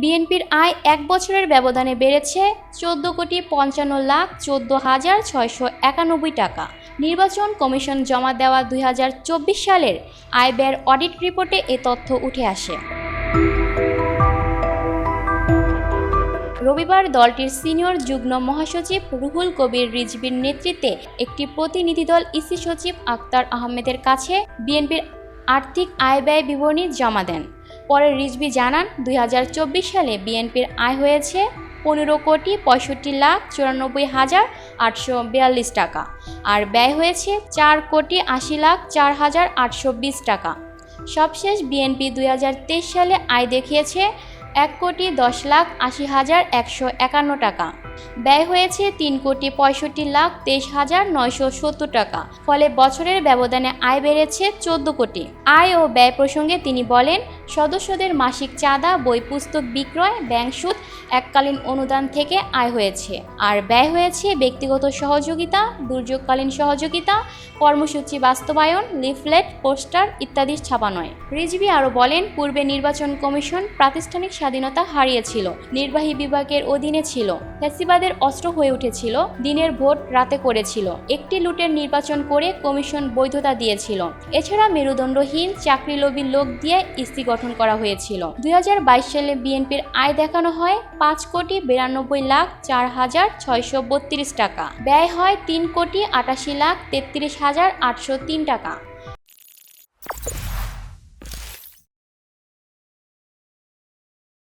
বিএনপির আয় এক বছরের ব্যবধানে বেড়েছে চোদ্দ কোটি পঞ্চান্ন লাখ চোদ্দ হাজার ছয়শো একানব্বই টাকা। নির্বাচন কমিশন জমা দেওয়া দুই হাজার চব্বিশ সালের আয় ব্যয়ের অডিট রিপোর্টে এ তথ্য উঠে আসে। রবিবার দলটির সিনিয়র যুগ্ম মহাসচিব রুহুল কবির রিজভির নেতৃত্বে একটি প্রতিনিধিদল ইসি সচিব আক্তার আহমেদের কাছে বিএনপির আর্থিক আয় ব্যয় বিবরণী জমা দেন। পরে রিজভি জানান, দুই হাজার চব্বিশ সালে বিএনপির আয় হয়েছে পনেরো কোটি পঁয়ষট্টি লাখ চুরানব্বই হাজার আটশো বিয়াল্লিশ টাকা আর ব্যয় হয়েছে চার কোটি আশি লাখ চার হাজার আটশো বিশ টাকা। সবশেষ বিএনপি দুই হাজার তেইশ সালে আয় দেখিয়েছে এক কোটি দশ লাখ আশি হাজার একশো একান্ন টাকা। ব্যয় হয়েছে তিন কোটি পঁয়ষট্টি লাখ তেইশ হাজার নয়শো সত্তর টাকা। ফলে বছরের ব্যবধানে আয় বেড়েছে চোদ্দ কোটি। আয় ও ব্যয় প্রসঙ্গে তিনি বলেন সদস্যদের মাসিক চাঁদা, বই পুস্তক বিক্রয়, ব্যাংক সুদ এককালীন অনুদান থেকে আয় হয়েছে। আর ব্যয় হয়েছে ব্যক্তিগত সহযোগিতা, দুর্যোগকালীন সহযোগিতা, কর্মসূচি বাস্তবায়ন, লিফলেট, পোস্টার ইত্যাদি ছাপানোয়। রিজভি আরও বলেন, পূর্বে নির্বাচন কমিশন প্রাতিষ্ঠানিক স্বাধীনতা হারিয়েছিল, নির্বাহী বিভাগের অধীনে ছিল, ফ্যাসিবাদের অস্ত্র হয়ে উঠেছিল, দিনের ভোট রাতে করেছিল, একটি লুটের নির্বাচন করে কমিশন বৈধতা দিয়েছিল। এছাড়া মেরুদণ্ডহীন চাকরি চাকরিলোভী লোক দিয়ে ইস্তি গঠন করা হয়েছিল। দুই হাজার বাইশ সালে বিএনপির আয় দেখানো হয় পাঁচ কোটি বিরানব্বই লাখ চার হাজার ছয়শো বত্রিশ টাকা। ব্যয় হয় তিন কোটি আটাশি লাখ তেত্রিশ হাজার আটশো তিন টাকা।